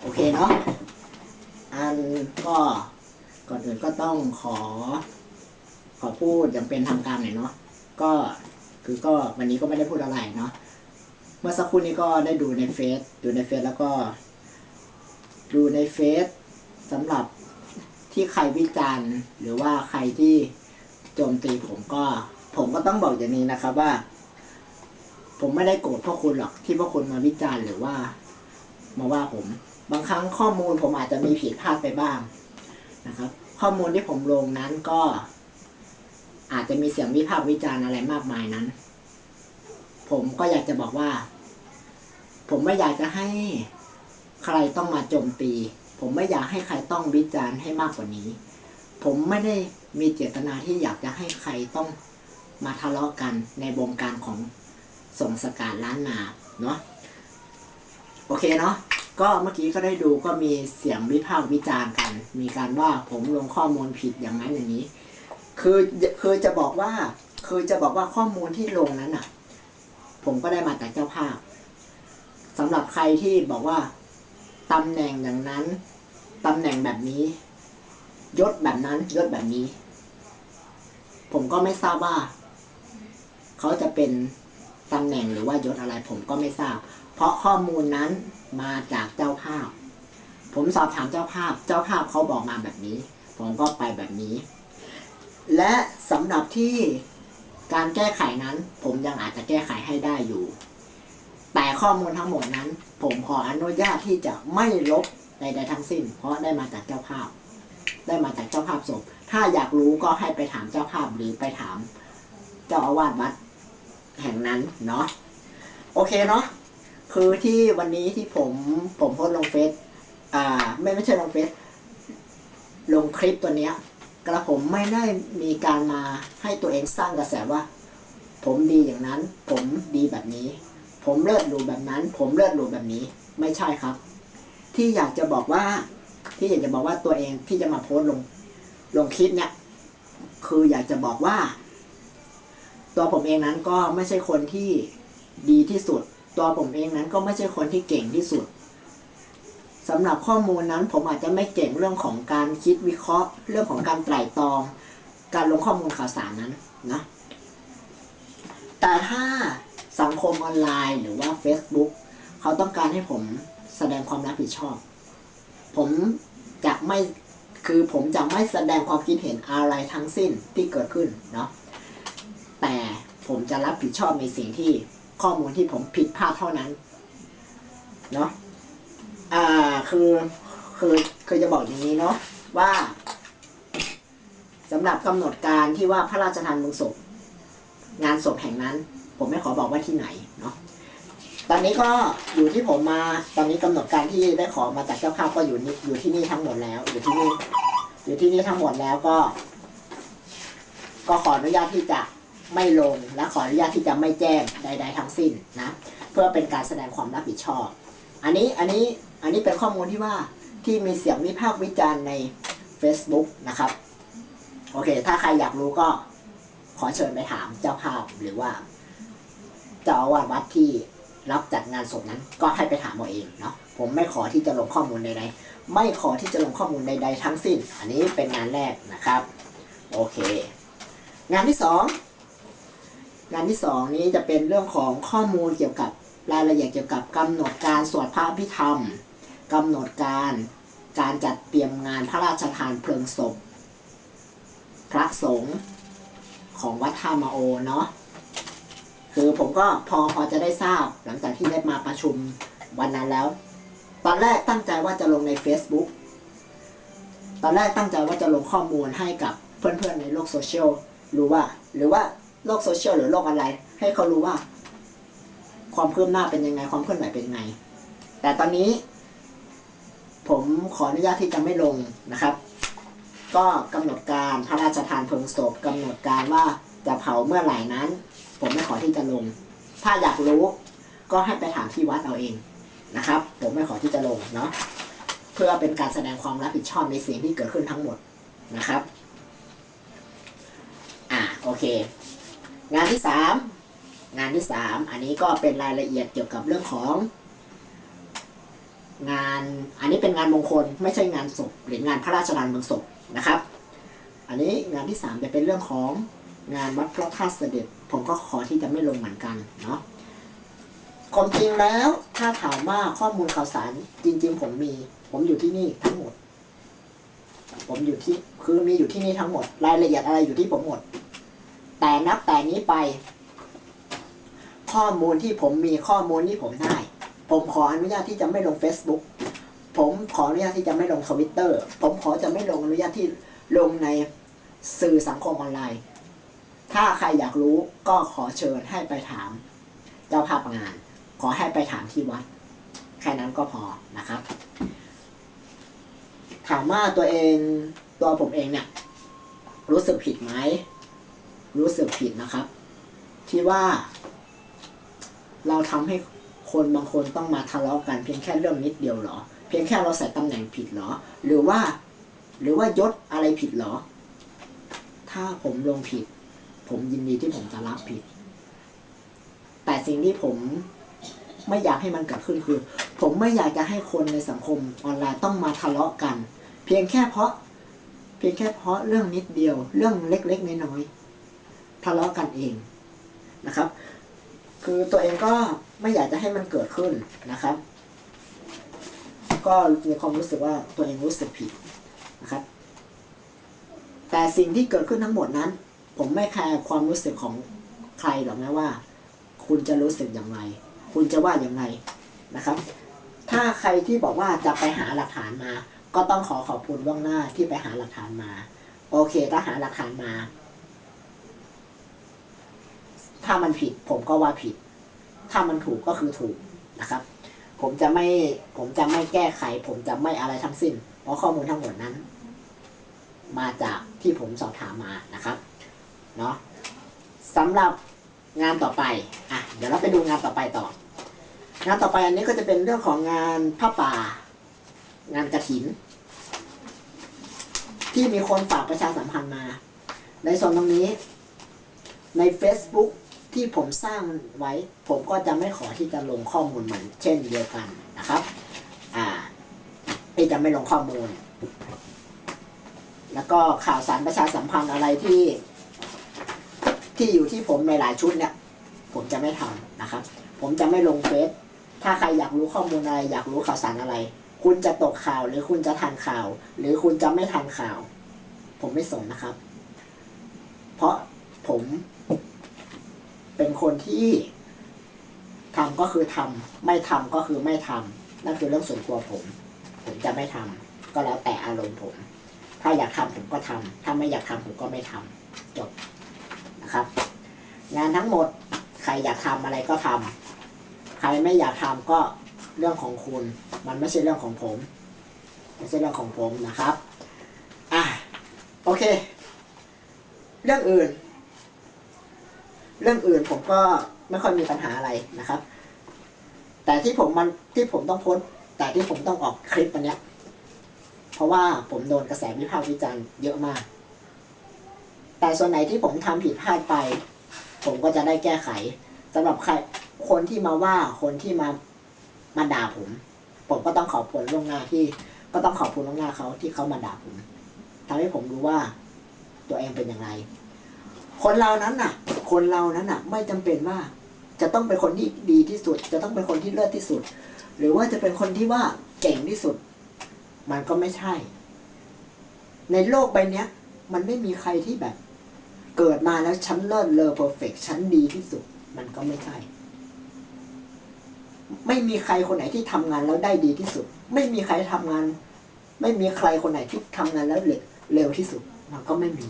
โอเคเนาะ อันก็ก่อนอื่นก็ต้องขอ ขอพูดอย่างเป็นทางการหน่อยเนาะ ก็คือก็วันนี้ก็ไม่ได้พูดอะไรเนาะ เมื่อสักครู่นี้ก็ได้ดูในเฟซดูในเฟซแล้วก็ ดูในเฟซสำหรับที่ใครวิจารณ์ หรือว่าใครที่โจมตีผมก็ ผมก็ต้องบอกอย่างนี้นะครับว่า ผมไม่ได้โกรธพวกคุณหรอกที่พวกคุณมาวิจารณ์หรือว่า มาว่าผม บางครั้งข้อมูลผมอาจจะมีผิดพลาดไปบ้างนะครับ ข้อมูลที่ผมลงนั้นก็ อาจจะมีเสียงวิพากษ์วิจารณ์อะไรมากมายนั้น ผมก็อยากจะบอกว่า ผมไม่อยากจะให้ใครต้องมาโจมตี ผมไม่อยากให้ใครต้องวิจารณ์ให้มากกว่านี้ ผมไม่ได้มีเจตนาที่อยากจะให้ใครต้องมาทะเลาะกันในวงการของ ส่งสกัดล้านนาเนาะโอเคเนาะก็เมื่อกี้ก็ได้ดูก็มีเสียงวิพากษ์วิจารณ์กัน มีการว่าผมลงข้อมูลผิดอย่างนั้นอย่างนี้ คือคือจะบอกว่าคือจะบอกว่าข้อมูลที่ลงนั้นอะ ผมก็ได้มาจากเจ้าภาพสำหรับใครที่บอกว่าตำแหน่งอย่างนั้นตำแหน่งแบบนี้ ยศแบบนั้นยศแบบนี้ ผมก็ไม่ทราบว่า เขาจะเป็น ตำแหน่งหรือว่ายศอะไรผมก็ไม่ทราบ เพราะข้อมูลนั้นมาจากเจ้าภาพ ผมสอบถามเจ้าภาพ เจ้าภาพเขาบอกมาแบบนี้ ผมก็ไปแบบนี้ และสำหรับที่การแก้ไขนั้น ผมยังอาจจะแก้ไขให้ได้อยู่ แต่ข้อมูลทั้งหมดนั้น ผมขออนุญาตที่จะไม่ลบใดๆทั้งสิ้น เพราะได้มาจากเจ้าภาพ ได้มาจากเจ้าภาพศพถ้าอยากรู้ก็ให้ไปถามเจ้าภาพหรือไปถามเจ้าอาวาสวัด แห่งนั้นเนาะโอเคเนาะคือที่วันนี้ที่ผมผมโพสลงเฟซอ่า ไม่ไม่ใช่ลงเฟซลงคลิปตัวเนี้ย กระผมไม่ได้มีการมาให้ตัวเองสร้างกระแสว่า ผมดีอย่างนั้น ผมดีแบบนี้ ผมเลิศหรูแบบนั้น ผมเลิศหรูแบบนี้ ไม่ใช่ครับ ที่อยากจะบอกว่า ที่อยากจะบอกว่าตัวเองที่จะมาโพสลงลงคลิปเนี่ยคืออยากจะบอกว่า ตัวผมเองนั้นก็ไม่ใช่คนที่ดีที่สุด ตัวผมเองนั้นก็ไม่ใช่คนที่เก่งที่สุดสำหรับข้อมูลนั้นผมอาจจะไม่เก่งเรื่องของการคิดวิเคราะห์ เรื่องของการไตร่ตรอง การลงข้อมูลข่าวสารนั้นนะแต่ถ้าสังคมออนไลน์หรือว่า Facebook เขาต้องการให้ผมแสดงความรับผิดชอบ ผมจะไม่คือผมจะไม่แสดงความคิดเห็นอะไรทั้งสิ้นที่เกิดขึ้นเนาะ แต่ผมจะรับผิดชอบในสิ่งที่ข้อมูลที่ผมผิดพลาดเท่านั้น เนาะอ่าคือคือคือจะบอกอย่างนี้เนาะว่าสำหรับกำหนดการที่ว่าพระราชทานเพลิงศพ งานศพแห่งนั้น ผมไม่ขอบอกว่าที่ไหนเนาะตอนนี้ก็อยู่ที่ผมมาตอนนี้กำหนดการที่ได้ขอมาจากเจ้าภาพก็อยู่นี่อยู่ที่นี่ทั้งหมดแล้ว อยู่ที่นี่อยู่ที่นี่ทั้งหมดแล้วก็ ก็ขออนุญาตที่จะ ไม่ลงและขออนุญาตที่จะไม่แจ้งใด ๆทั้งสิ้นนะเพื่อเป็นการแสดงความรับผิดชอบ อันนี้อันนี้อันนี้เป็นข้อมูลที่ว่าที่มีเสียงวิพากษ์วิจารณ์ใน Facebook นะครับโอเค ถ้าใครอยากรู้ก็ขอเชิญไปถามเจ้าภาพหรือว่าเจ้าอาวาสวัดที่รับจัดงานศพนั้นก็ให้ไปถามเอาเองเนาะผมไม่ขอที่จะลงข้อมูลใดๆ ไม่ขอที่จะลงข้อมูลใด ๆ ทั้งสิ้น อันนี้เป็นงานแรกนะครับ โอเค งานที่สอง งานที่สองนี้จะเป็นเรื่องของข้อมูลเกี่ยวกับรายละเอียดเกี่ยวกับกำหนดการสวดพระพิธรรมกำหนดการการจัดเตรียมงานพระราชทานเพลิงศพ พระสงฆ์ของวัดท่ามาโอเนาะคือผมก็พอพอจะได้ทราบหลังจากที่ได้มาประชุมวันนั้นแล้ว ตอนแรกตั้งใจว่าจะลงใน Facebook ตอนแรกตั้งใจว่าจะลงข้อมูลให้กับเพื่อนๆในโลกโซเชียลรู้ว่า หรือว่า โลกโซเชียลหรือโลกออนไลน์ให้เขารู้ว่า ความคืบหน้าเป็นยังไง ความเคลื่อนไหวเป็นยังไง แต่ตอนนี้ ผมขออนุญาตที่จะไม่ลงนะครับ ก็กำหนดการพระราชทานเพลิงศพกำหนดการว่าจะเผาเมื่อไหร่นั้น ผมไม่ขอที่จะลง ถ้าอยากรู้ก็ให้ไปถามที่วัดเอาเองนะครับ ผมไม่ขอที่จะลงเนาะเพื่อเป็นการแสดงความรับผิดชอบในสิ่งที่เกิดขึ้นทั้งหมดนะครับ อ่าโอเค งานที่สามงานที่สามอันนี้ก็เป็นรายละเอียดเกี่ยวกับเรื่องของ งานอันนี้เป็นงานมงคลไม่ใช่งานศพหรืองานพระราชทานเพลิงศพนะครับ อันนี้งานที่สามจะเป็นเรื่องของงานวัดพระธาตุเสด็จ ผมก็ขอที่จะไม่ลงเหมือนกันเนาะความจริงแล้วถ้าถามว่าข้อมูลข่าวสารจริง ๆ ผมมี ผมอยู่ที่นี่ทั้งหมด ผมอยู่ที่คือมีอยู่ที่นี่ทั้งหมด รายละเอียดอะไรอยู่ที่ผมหมด แต่นับแต่นี้ไป ข้อมูลที่ผมมีข้อมูลที่ผมได้ ผมขออนุญาตที่จะไม่ลง Facebook ผมขออนุญาตที่จะไม่ลงทวิตเตอร์ผมขอจะไม่ลงอนุญาตที่ลงในสื่อสังคมออนไลน์ ถ้าใครอยากรู้ก็ขอเชิญให้ไปถาม เจ้าภาพงาน ขอให้ไปถามที่วัด แค่นั้นก็พอนะครับ ถามว่าตัวเองตัวผมเองเนี่ยรู้สึกผิดไหม รู้สึกผิดนะครับ ที่ว่า เราทำให้คนบางคนต้องมาทะเลาะกันเพียงแค่เรื่องนิดเดียวหรอ เพียงแค่เราใส่ตำแหน่งผิดหรอ หรือว่า หรือว่ายศอะไรผิดหรอ ถ้าผมลงผิด ผมยินดีที่ผมจะรับผิด แต่สิ่งที่ผมไม่อยากให้มันเกิดขึ้นคือ ผมไม่อยากจะให้คนในสังคมออนไลน์ต้องมาทะเลาะกัน เพียงแค่เพราะ เพียงแค่เพราะเรื่องนิดเดียว เรื่องเล็กๆน้อยๆ ทะเลาะกันเองนะครับ คือตัวเองก็ไม่อยากจะให้มันเกิดขึ้นนะครับ ก็มีความรู้สึกว่าตัวเองรู้สึกผิดนะครับ แต่สิ่งที่เกิดขึ้นทั้งหมดนั้น ผมไม่แคร์ความรู้สึกของใครหรอกนะว่า คุณจะรู้สึกอย่างไร คุณจะว่าอย่างไรนะครับ ถ้าใครที่บอกว่าจะไปหาหลักฐานมา ก็ต้องขอขอบคุณล่วงหน้าที่ไปหาหลักฐานมา โอเคถ้าหาหลักฐานมา ถ้ามันผิดผมก็ว่าผิด ถ้ามันถูกก็คือถูกนะครับ ผมจะไม่ผมจะไม่แก้ไข ผมจะไม่อะไรทั้งสิ้น เพราะข้อมูลทั้งหมดนั้น มาจากที่ผมสอบถามมานะครับเนาะสำหรับงานต่อไปอะเดี๋ยวเราไปดูงานต่อไปต่อ งานต่อไปอันนี้ก็จะเป็นเรื่องของงานผ้าป่า งานกระถิน ที่มีคนฝากประชาสัมพันธ์มา ในส่วนตรงนี้ใน Facebook ที่ผมสร้างไว้ ผมก็จะไม่ขอที่จะลงข้อมูลเหมือนเช่นเดียวกันนะครับอ่าที่จะไม่ลงข้อมูล แล้วก็ข่าวสารประชาสัมพันธ์อะไรที่ ที่อยู่ที่ผมในหลายชุดเนี่ยผมจะไม่ทำนะครับ ผมจะไม่ลงเฟซถ้าใครอยากรู้ข้อมูลอะไร อยากรู้ข่าวสารอะไร คุณจะตกข่าวหรือคุณจะทันข่าว หรือคุณจะไม่ทันข่าว ผมไม่สนนะครับ เพราะผม เป็นคนที่ทำก็คือทำไม่ทำก็คือไม่ทำนั่นคือเรื่องส่วนตัวผม ผมจะไม่ทำก็แล้วแต่อารมณ์ผม ถ้าอยากทำผมก็ทำถ้าไม่อยากทำผมก็ไม่ทำจบนะครับ งานทั้งหมดใครอยากทำอะไรก็ทำใครไม่อยากทำก็เรื่องของคุณ มันไม่ใช่เรื่องของผมไม่ใช่เรื่องของผมนะครับ อะโอเค เรื่องอื่น เรื่องอื่นผมก็ไม่ค่อยมีปัญหาอะไรนะครับ แต่ที่ผมมันที่ผมต้องโพสแต่ที่ผมต้องออกคลิปวันเนี้ยเพราะว่าผมโดนกระแสวิพากษ์วิจารณ์เยอะมาก แต่ส่วนไหนที่ผมทำผิดพลาดไป ผมก็จะได้แก้ไขสำหรับใครคนที่มาว่าคนที่มามาด่าผม ผมก็ต้องขอบคุณล่วงหน้าที่ก็ต้องขอบคุณล่วงหน้าเขาที่เขามาด่าผมทำให้ผมรู้ว่าตัวเองเป็นอย่างไร คนเรานั้นน่ะ คนเรานั้นน่ะไม่จำเป็นว่า จะต้องเป็นคนที่ดีที่สุด จะต้องเป็นคนที่เลิศที่สุด หรือว่าจะเป็นคนที่ว่าเก่งที่สุด มันก็ไม่ใช่ ในโลกใบนี้ยมันไม่มีใครที่แบบ เกิดมาแล้วฉันเลิศเลอเพอร์เฟกฉันดีที่สุด มันก็ไม่ใช่ ไม่มีใครคนไหนที่ทำงานแล้วได้ดีที่สุด ไม่มีใครทำงาน ไม่มีใครคนไหนที่ทำงานแล้วเร็วที่สุด มันก็ไม่มี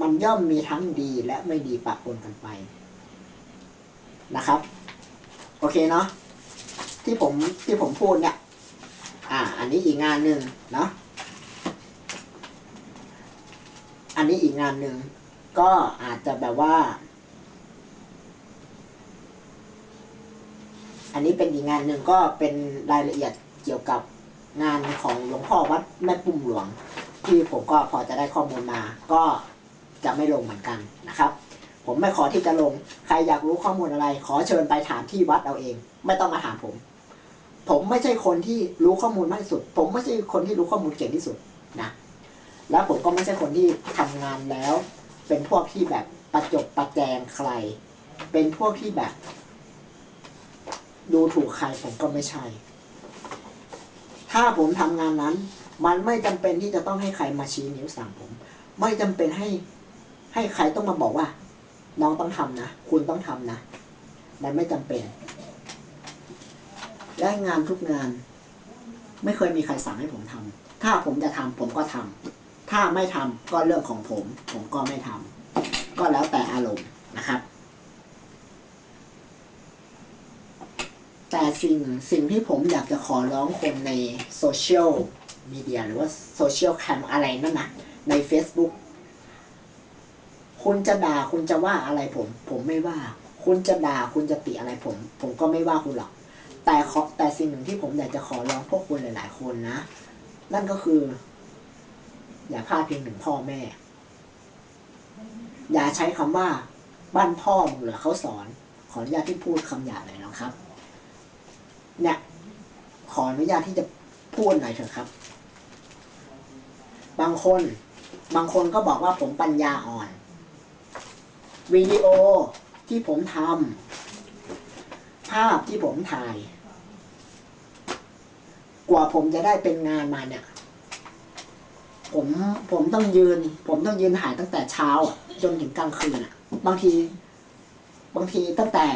มันย่อมมีทั้งดีและไม่ดีปะปนกันไปนะครับ โอเคเนาะที่ผมที่ผมพูดเนี่ย อ่า อันนี้อีกงานหนึ่งเนาะอันนี้อีกงานหนึ่งก็อาจจะแบบว่า อันนี้เป็นอีกงานหนึ่งก็เป็นรายละเอียดเกี่ยวกับงานของหลวงพ่อวัดแม่ปุ่มหลวง ที่ผมก็พอจะได้ข้อมูลมา ก็ จะไม่ลงเหมือนกันนะครับ ผมไม่ขอที่จะลง ใครอยากรู้ข้อมูลอะไร ขอเชิญไปถามที่วัดเอาเอง ไม่ต้องมาถามผม ผมไม่ใช่คนที่รู้ข้อมูลมากที่สุด ผมไม่ใช่คนที่รู้ข้อมูลเก่งที่สุดนะแล้วผมก็ไม่ใช่คนที่ทำงานแล้ว เป็นพวกที่แบบประจบประแจงใคร เป็นพวกที่แบบ ดูถูกใครผมก็ไม่ใช่ ถ้าผมทำงานนั้น มันไม่จำเป็นที่จะต้องให้ใครมาชี้นิ้วสั่งผม ไม่จำเป็นให้ ให้ใครต้องมาบอกว่า น้องต้องทำนะคุณต้องทำนะมันไม่จำเป็น และงานทุกงาน ไม่เคยมีใครสั่งให้ผมทำถ้าผมจะทำผมก็ทำถ้าไม่ทำก็เรื่องของผม ผมก็ไม่ทำก็แล้วแต่อารมณ์นะครับ แต่สิ่งสิ่งที่ผมอยากจะขอร้องคนในโซเชียลมีเดียหรือว่าโซเชียลแคมอะไรนั่นนะใน Facebook คุณจะด่าคุณจะว่าอะไรผม ผมไม่ว่า คุณจะด่าคุณจะติอะไรผม ผมก็ไม่ว่าคุณหรอก แต่ขอแต่สิ่งหนึ่งที่ผมอยากจะขอร้องพวกคุณหลาย ๆ คนนะ นั่นก็คือ อย่าพลาดพิงถึงพ่อแม่ อย่าใช้คำว่าบ้านพ่อมึงหรือเขาสอน ขออนุญาตที่พูดคำหยาบเลยนะครับ เนี่ย ขออนุญาตที่จะพูดหน่อยเถอะครับ บางคน บางคนก็บอกว่าผมปัญญาอ่อน วิดีโอที่ผมทำภาพที่ผมถ่าย กว่าผมจะได้เป็นงานมาเนี่ย ผมผมต้องยืน ผมต้องยืนถ่ายตั้งแต่เช้า จนถึงกลางคืนอะ บางที บางทีตั้งแต่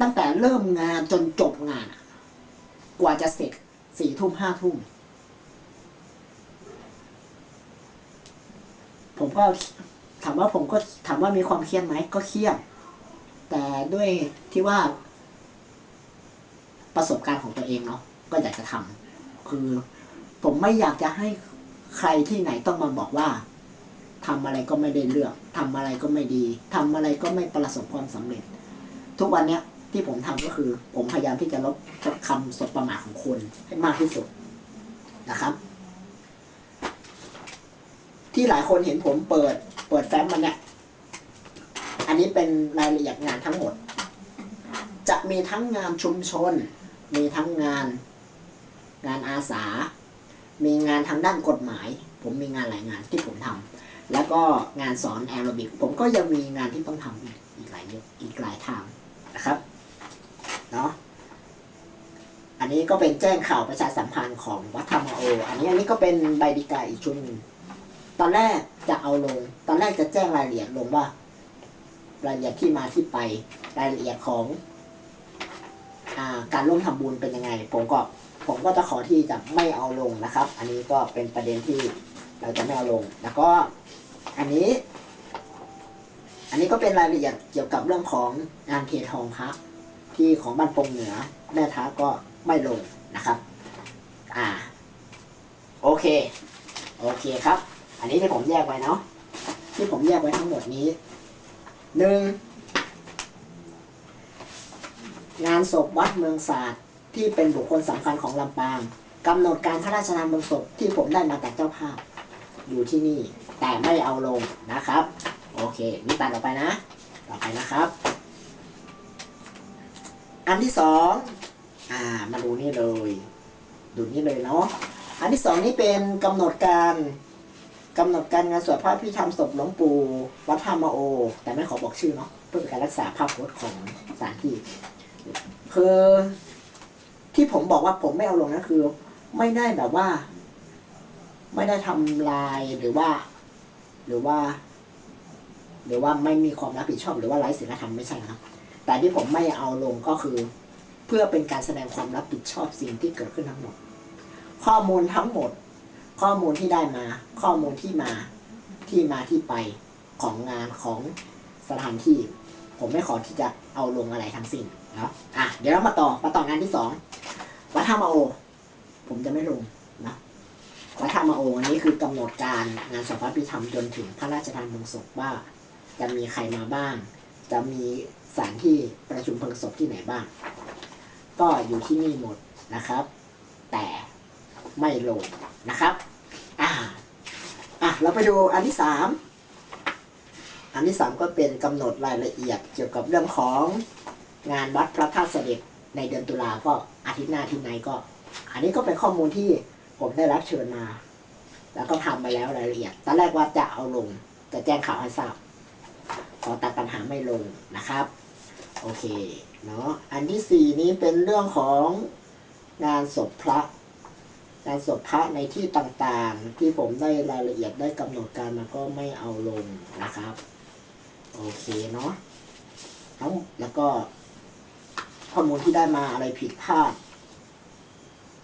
ตั้งแต่เริ่มงานจนจบงาน กว่าจะเสร็จสี่ทุ่มห้าทุ่มผมก็ ถามว่าผมก็ถามว่ามีความเครียดไหมก็เครียดแต่ด้วยที่ว่า ประสบการณ์ของตัวเองเนาะก็อยากจะทำคือผมไม่อยากจะให้ใครที่ไหนต้องมาบอกว่าทำอะไรก็ไม่ได้เรื่องทำอะไรก็ไม่ดีทำอะไรก็ไม่ประสบความสำเร็จ ทุกวันเนี้ยที่ผมทำก็คือ ผมพยายามที่จะลบคำสบประมาทของคนให้มากที่สุดนะครับ ที่หลายคนเห็นผมเปิด เปิดแฟ้มมันเนี่ย อันนี้เป็นรายละเอียดงานทั้งหมด จะมีทั้งงานชุมชน มีทั้งงานงานอาสา มีงานทางด้านกฎหมาย ผมมีงานหลายงานที่ผมทำแล้วก็งานสอนแอโรบิก ผมก็ยังมีงานที่ต้องทำอีกอีกหลายเยอะอีกหลายทางนะครับเนาะอันนี้ก็เป็นแจ้งข่าวประชาสัมพันธ์ของวัดธรรมโอ อันนี้อันนี้ก็เป็นใบดีกาอีกชุดหนึ่ง ตอนแรกจะเอาลง ตอนแรกจะแจ้งรายละเอียดลงว่า รายละเอียดที่มาที่ไป รายละเอียดของอการร่วมทำบุญเป็นยังไง ผมก็ผมก็จะขอที่จะไม่เอาลงนะครับ อันนี้ก็เป็นประเด็นที่เราจะไม่เอาลง แล้วก็อันนี้ อันนี้ก็เป็นรายละเอียดเกี่ยวกับเรื่องของงานเททองพระที่ของบ้านปงเหนือแม่ท้าก็ไม่ลงนะครับ อ่า โอเค โอเคครับ อันนี้ที่ผมแยกไว้เนาะที่ผมแยกไว้ทั้งหมดนี้หนึ่งงานศพวัดเมืองศาสตร์ที่เป็นบุคคลสำคัญของลำปางกำหนดการพระราชทานเพลิงศพที่ผมได้มาจากเจ้าภาพ อยู่ที่นี่แต่ไม่เอาลงนะครับ โอเคนี่ตัดออกไปนะต่อไปนะครับ อันที่สองอ่ามาดูนี่เลย ดูนี่เลยเนาะอันที่สองนี่เป็นกำหนดการ กำหนดการงานสวดพระพิธรรมศพหลวงปู่วัดธรรมโอ แต่ไม่ขอบอกชื่อเนาะเพื่อเป็นการรักษาภาพพจน์ของสถานที่คือที่ผมบอกว่าผมไม่เอาลงนะคือ ไม่ได้แบบว่า ไม่ได้ทำลายหรือว่า หรือว่า หรือว่าไม่มีความรับผิดชอบ หรือว่าไร้ศีลธรรมไม่ใช่นะครับแต่ที่ผมไม่เอาลงก็คือ เพื่อเป็นการแสดงความรับผิดชอบสิ่งที่เกิดขึ้นทั้งหมด ข้อมูลทั้งหมด ข้อมูลที่ได้มา ข้อมูลที่มาที่มาที่ไปของงานของสถานที่ ผมไม่ขอที่จะเอาลงอะไรทั้งสิ้นเนาะอะเดี๋ยวเรามาต่อมาต่องานที่สองวัดธรรมโอ ผมจะไม่ลงนะวัดธรรมโออันนี้คือกำหนดการงานสวดพระพิธรรมจนถึงพระราชทานเพลิงศพว่า จะมีใครมาบ้าง จะมีสถานที่ประชุมเพลิงศพที่ไหนบ้าง ก็อยู่ที่นี่หมดนะครับ แต่ไม่ลง นะครับอ่าอะเราไปดูอันที่สามอันที่สามก็เป็นกำหนดรายละเอียดเกี่ยวกับเรื่องของงานวัดพระธาตุเสด็จในเดือนตุลาก็อาทิตย์หน้าอาที่ไหนก็ อันนี้ก็เป็นข้อมูลที่ผมได้รับเชิญมา แล้วก็ทำไปแล้วรายละเอียด ตอนแรกว่าจะเอาลงจะแจ้งข่าวให้ทราบขอตัดปัญหาไม่ลงนะครับ โอเคเนาะอันที่สี่นี้เป็นเรื่องของงานศพพระ งานศพพระในที่ต่างๆ ที่ผมได้รายละเอียดได้กำหนดการมาก็ไม่เอาลงนะครับ โอเคเนาะทั้งแล้วก็ ข้อมูลที่ได้มาอะไรผิดพลาด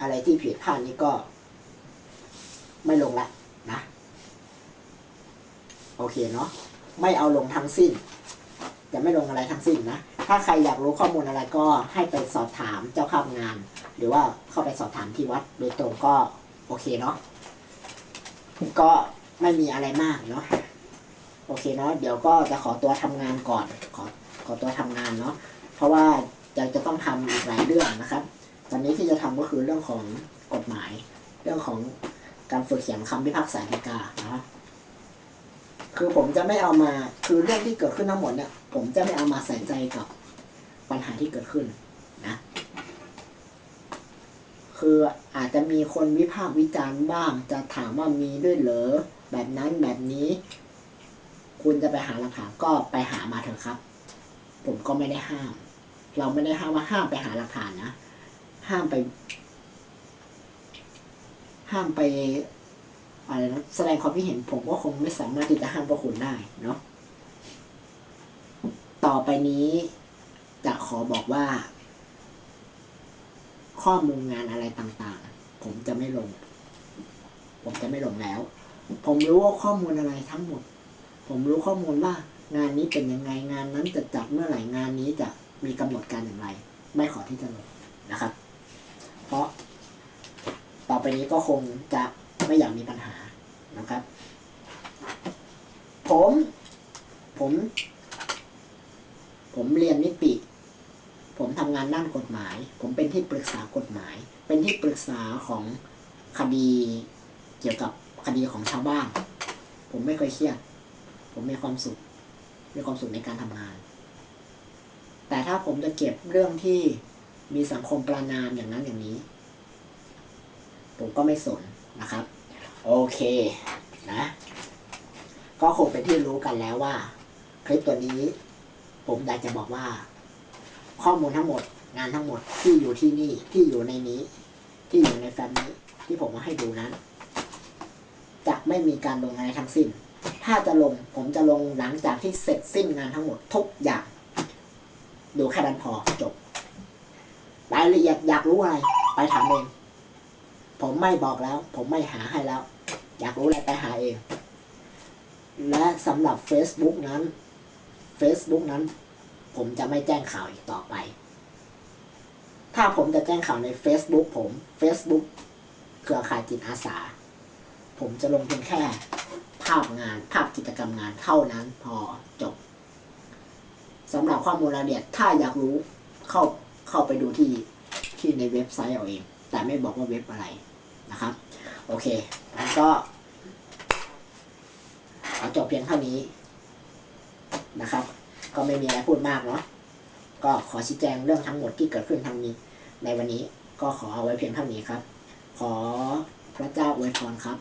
อะไรที่ผิดพลาดนี้ก็ ไม่ลงละนะ โอเคเนาะไม่เอาลงทั้งสิ้น จะไม่ลงอะไรทั้งสิ้นนะ ถ้าใครอยากรู้ข้อมูลอะไรก็ให้ไปสอบถามเจ้าภาพงาน หรือว่าเข้าไปสอบถามที่วัดโดยตรงก็โอเคเนาะก็ไม่มีอะไรมากเนาะโอเคเนาะเดี๋ยวก็จะขอตัวทำงานก่อน ขอขอตัวทำงานเนาะเพราะว่ายังจะต้องทำอีกหลายเรื่องนะครับ ตอนนี้ที่จะทำก็คือเรื่องของกฎหมาย เรื่องของการฝึกเขียนคำพิพากษาฎีกาเนาะคือผมจะไม่เอามาคือเรื่องที่เกิดขึ้นทั้งหมดเนี่ยผมจะไม่เอามาใส่ใจกับปัญหาที่เกิดขึ้น คืออาจจะมีคนวิพากษ์วิจารณ์บ้าง จะถามว่ามีด้วยเหรอแบบนั้นแบบนี้ คุณจะไปหาหลักฐานก็ไปหามาเถอะครับ ผมก็ไม่ได้ห้าม เราไม่ได้ห้ามว่าห้ามไปหาหลักฐานนะห้ามไป ห้ามไปอะไรนะแสดงความคิดเห็นผมก็คงไม่สามารถที่จะห้ามพวกคุณได้เนาะต่อไปนี้จะขอบอกว่า ข้อมูลงานอะไรต่างๆ ผมจะไม่ลง ผมจะไม่ลงแล้ว ผมรู้ว่าข้อมูลอะไรทั้งหมด ผมรู้ข้อมูลว่างานนี้เป็นยังไงงานนั้นจะจัดเมื่อไหร่งานนี้จะมีกำหนดการอย่างไร ไม่ขอที่จะลงนะครับ เพราะต่อไปนี้ก็คงจะไม่อยากมีปัญหานะครับ ผมผม ผมเรียนนิติผมทำงานด้านกฎหมาย ผมเป็นที่ปรึกษากฎหมาย เป็นที่ปรึกษาของคดีเกี่ยวกับคดีของชาวบ้าน ผมไม่เคยเครียด ผมมีความสุข มีความสุขในการทำงาน แต่ถ้าผมจะเก็บเรื่องที่มีสังคมประนามอย่างนั้นอย่างนี้ ผมก็ไม่สนนะครับ โอเคนะ ก็คงเป็นที่รู้กันแล้วว่า คลิปตัวนี้ ผมอยากจะบอกว่า ข้อมูลทั้งหมด งานทั้งหมดที่อยู่ที่นี่ที่อยู่ในนี้ ที่อยู่ในแฟ้มนี้ ที่ผมมาให้ดูนั้นจะไม่มีการลงอะไรทั้งสิ้น ถ้าจะลงผมจะลงหลังจากที่เสร็จสิ้นงานทั้งหมดทุกอย่าง ดูแค่นั้นพอจบรายละเอียดอยากรู้อะไร ไปถามเอง ผมไม่บอกแล้ว ผมไม่หาให้แล้ว อยากรู้อะไรไปหาเอง และสำหรับ Facebook นั้น Facebook นั้น ผมจะไม่แจ้งข่าวอีกต่อไป ถ้าผมจะแจ้งข่าวใน Facebook ผม Facebook เครือข่ายจิตอาสา ผมจะลงเพียงแค่ภาพงานภาพกิจกรรมงานเท่านั้นพอจบสำหรับข้อมูลรายละเอียดถ้าอยากรู้เข้าเข้าไปดูที่ที่ในเว็บไซต์เอาเอง แต่ไม่บอกว่าเว็บอะไรนะครับ โอเคงั้นก็ขอจบเพียงเท่านี้นะครับ ก็ไม่มีอะไรพูดมากเนาะก็ขอชี้แจงเรื่องทั้งหมดที่เกิดขึ้นทางนี้ ในวันนี้ก็ขอเอาไว้เพียงเท่านี้ครับ ขอพระเจ้าอวยพรครับ